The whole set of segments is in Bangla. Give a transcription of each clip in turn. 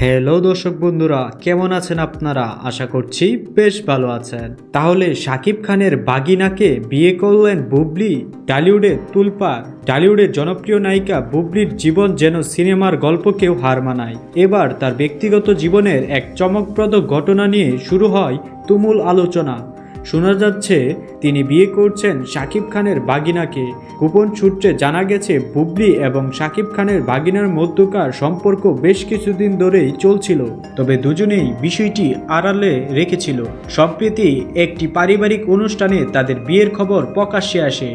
হ্যালো দর্শক বন্ধুরা, কেমন আছেন আপনারা? আশা করছি বেশ ভালো আছেন। তাহলে শাকিব খানের বাগিনাকে বিয়ে করলেন বুবলি টালিউডে তুলপা, টালিউডের জনপ্রিয় নায়িকা বুবলির জীবন যেন সিনেমার গল্পকেও হার মানায়। এবার তার ব্যক্তিগত জীবনের এক চমকপ্রদ ঘটনা নিয়ে শুরু হয় তুমুল আলোচনা। শোনা যাচ্ছে, তিনি বিয়ে করছেন শাকিব খানের বাগিনাকে। গোপন সূত্রে জানা গেছে, বুবলি এবং শাকিব খানের বাগিনার মধ্যকার সম্পর্ক বেশ কিছুদিন ধরেই চলছিল। তবে দুজনেই বিষয়টি আড়ালে রেখেছিল। সম্প্রীতি একটি পারিবারিক অনুষ্ঠানে তাদের বিয়ের খবর প্রকাশ্যে আসে।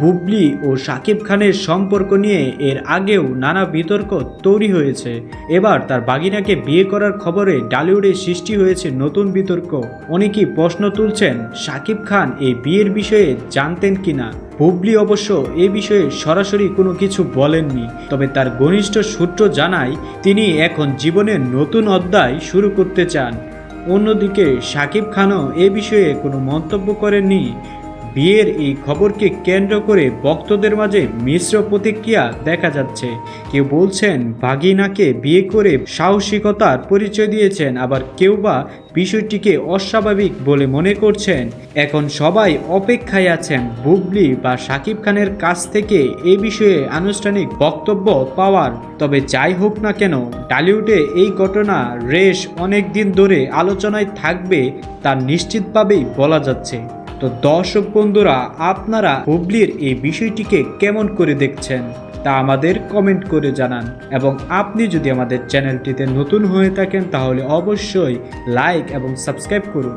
বুবলি ও শাকিব খানের সম্পর্ক নিয়ে এর আগেও নানা বিতর্ক তৈরি হয়েছে। এবার তার বাগিনাকে বিয়ে করার খবরে ডালিউডে সৃষ্টি হয়েছে নতুন বিতর্ক। অনেকেই প্রশ্ন তুলছেন শাকিব খান এই বিয়ের বিষয়ে জানতেন কিনা? বুবলি অবশ্য এ বিষয়ে সরাসরি কোনো কিছু বলেননি, তবে তার ঘনিষ্ঠ সূত্র জানায়, তিনি এখন জীবনের নতুন অধ্যায় শুরু করতে চান। অন্যদিকে শাকিব খানও এ বিষয়ে কোনো মন্তব্য করেননি। বিয়ের এই খবরকে কেন্দ্র করে ভক্তদের মাঝে মিশ্র প্রতিক্রিয়া দেখা যাচ্ছে। কেউ বলছেন বাগিনাকে বিয়ে করে সাহসিকতার পরিচয় দিয়েছেন, আবার কেউ বা বিষয়টিকে অস্বাভাবিক বলে মনে করছেন। এখন সবাই অপেক্ষায় আছেন, বুবলি বা শাকিব খানের কাছ থেকে এ বিষয়ে আনুষ্ঠানিক বক্তব্য পাওয়ার। তবে যাই হোক না কেন টালিউডে এই ঘটনা রেশ অনেক দিন ধরে আলোচনায় থাকবে, তা নিশ্চিতভাবেই বলা যাচ্ছে। তো দর্শক বন্ধুরা, আপনারা হুবলির এই বিষয়টিকে কেমন করে দেখছেন তা আমাদের কমেন্ট করে জানান। এবং আপনি যদি আমাদের চ্যানেলটিতে নতুন হয়ে থাকেন, তাহলে অবশ্যই লাইক এবং সাবস্ক্রাইব করুন।